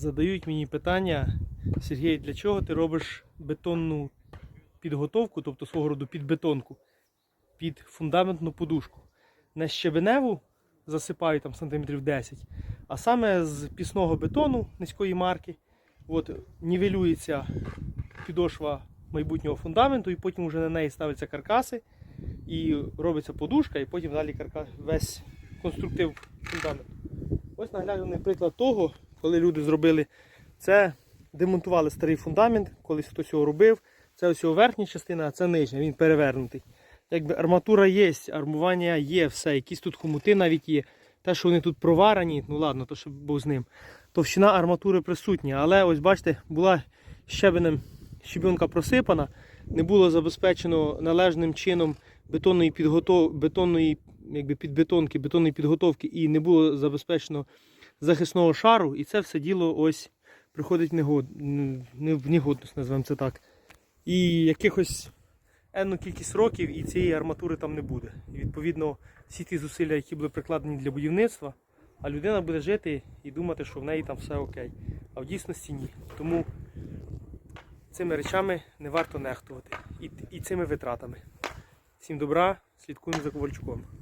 Задають мені питання, Сергій, для чого ти робиш бетонну підготовку, тобто свого роду підбетонку, під фундаментну подушку. Не щебеневу засипаю там сантиметрів 10, а саме з пісного бетону низької марки. От, нівелюється підошва майбутнього фундаменту, і потім вже на неї ставляться каркаси, і робиться подушка, і потім далі каркас, весь конструктив фундаменту. Ось наглядний приклад того, коли люди зробили це, демонтували старий фундамент, колись хтось його робив. Це ось його верхня частина, а це нижня, він перевернутий. Якби арматура є, армування є, все, якісь тут хомути навіть є. Те, що вони тут проварені, ну ладно, то що Бог з ним. Товщина арматури присутня, але ось бачите, була щебенем щебенка просипана, не було забезпечено належним чином бетонної підготов... бетонної якби підбетонки, бетонної підготовки і не було забезпечено захисного шару, і це все діло ось приходить в негод... в негодність, називаємо це так. І якихось енну кількість років і цієї арматури там не буде. І відповідно всі ті зусилля, які були прикладені для будівництва, а людина буде жити і думати, що в неї там все окей. А в дійсності ні. Тому цими речами не варто нехтувати і, і цими витратами. Всім добра, слідкуємо за Ковальчуком.